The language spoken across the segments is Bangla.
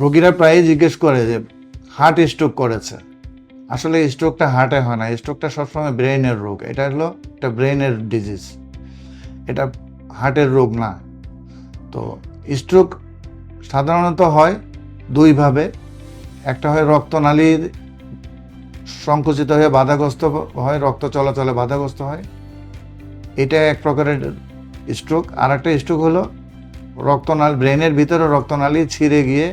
রোগীরা প্রায়ই জিজ্ঞেস করে যে হার্ট স্ট্রোক করেছে। আসলে স্ট্রোকটা হার্টে হয় না। স্ট্রোকটা সবসময় ব্রেনের রোগ। এটা হলো একটা ব্রেনের ডিজিজ এটা হার্টের রোগ না। তো স্ট্রোক সাধারণত হয় দুইভাবে একটা হয় রক্তনালীর সংকুচিত হয়ে বাধাগ্রস্ত হয়, রক্ত চলাচলে বাধাগ্রস্ত হয়। এটা এক প্রকারের স্ট্রোক আর একটা স্ট্রোক হলো রক্তনাল ব্রেনের ভিতরে রক্তনালী ছিঁড়ে গিয়ে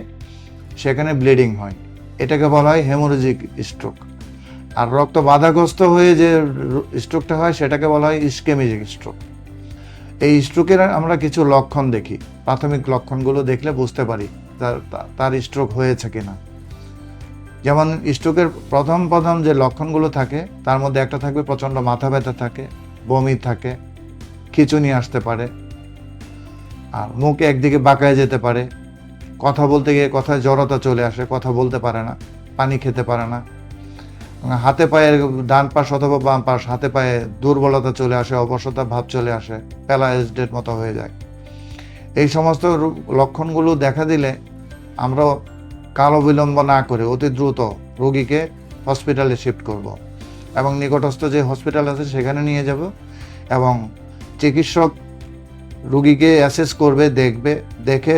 সেখানে ব্লিডিং হয়। এটাকে বলা হয় হেমোরেজিক স্ট্রোক। আর রক্ত বাধাগ্রস্ত হয়ে যে স্ট্রোকটা হয়, সেটাকে বলা হয় ইস্কেমিজিক স্ট্রোক। এই স্ট্রোকের আমরা কিছু লক্ষণ দেখি। প্রাথমিক লক্ষণগুলো দেখলে বুঝতে পারি তার তার স্ট্রোক হয়েছে কিনা যেমন স্ট্রোকের প্রথম প্রথম যে লক্ষণগুলো থাকে, তার মধ্যে একটা থাকবে প্রচণ্ড মাথা ব্যথা থাকে, বমি থাকে, খিচুনি আসতে পারে, আর মুখ একদিকে বাঁকায় যেতে পারে কথা বলতে গিয়ে কথায় জড়তা চলে আসে, কথা বলতে পারে না, পানি খেতে পারে না। হাতে পায়ে ডান পাশ অথবা বাম পাশ হাতে পায়ে দুর্বলতা চলে আসে, অবসতা ভাব চলে আসে প্যালাইজডের মতো হয়ে যায়। এই সমস্ত লক্ষণগুলো দেখা দিলে আমরা কাল বিলম্ব না করে অতি দ্রুত রোগীকে হসপিটালে শিফট করব এবং নিকটস্থ যে হসপিটাল আছে সেখানে নিয়ে যাব এবং চিকিৎসক রুগীকে অ্যাসেস করবে, দেখবে, দেখে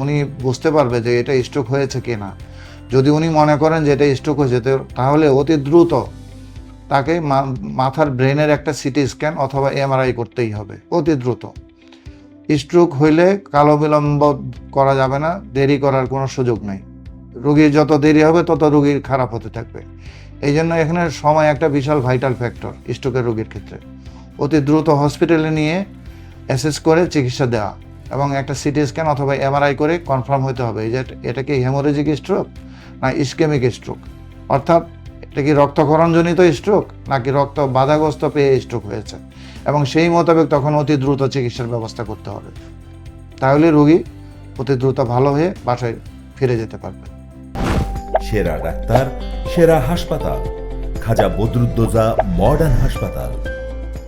উনি বুঝতে পারবে যে এটা স্ট্রোক হয়েছে কি না যদি উনি মনে করেন যে এটা স্ট্রোক হয়েছে তাহলে অতি দ্রুত তাকে মাথার ব্রেনের একটা সিটি স্ক্যান অথবা এমআরআই করতেই হবে, অতি দ্রুত। স্ট্রোক হইলে কালো বিলম্ব করা যাবে না, দেরি করার কোনো সুযোগ নেই। রোগীর যত দেরি হবে, তত রোগীর খারাপ হতে থাকবে। এই জন্য এখানে সময় একটা বিশাল ভাইটাল ফ্যাক্টর স্ট্রোকের রোগীর ক্ষেত্রে। অতি দ্রুত হসপিটালে নিয়ে অ্যাসেস করে চিকিৎসা দেওয়া। এবং একটা সিটি স্ক্যান অথবা এমআরআই করে কনফার্ম হতে হবে। যে এটা কি হেমোরেজিক স্ট্রোক না ইস্কেমিক স্ট্রোক অর্থাৎ এটা কি রক্তক্ষরণজনিত স্ট্রোক নাকি রক্ত বাধাগ্রস্ত পেয়ে স্ট্রোক হয়েছে? এবং সেই মোতাবেক তখন অতি দ্রুত চিকিৎসার ব্যবস্থা করতে হবে। তাহলে রোগী অতি দ্রুত ভালো হয়ে বাসায় ফিরে যেতে পারবে। সেরা ডাক্তার, সেরা হাসপাতাল। খাজা বদরুদ্দোজা মডার্ন হাসপাতাল।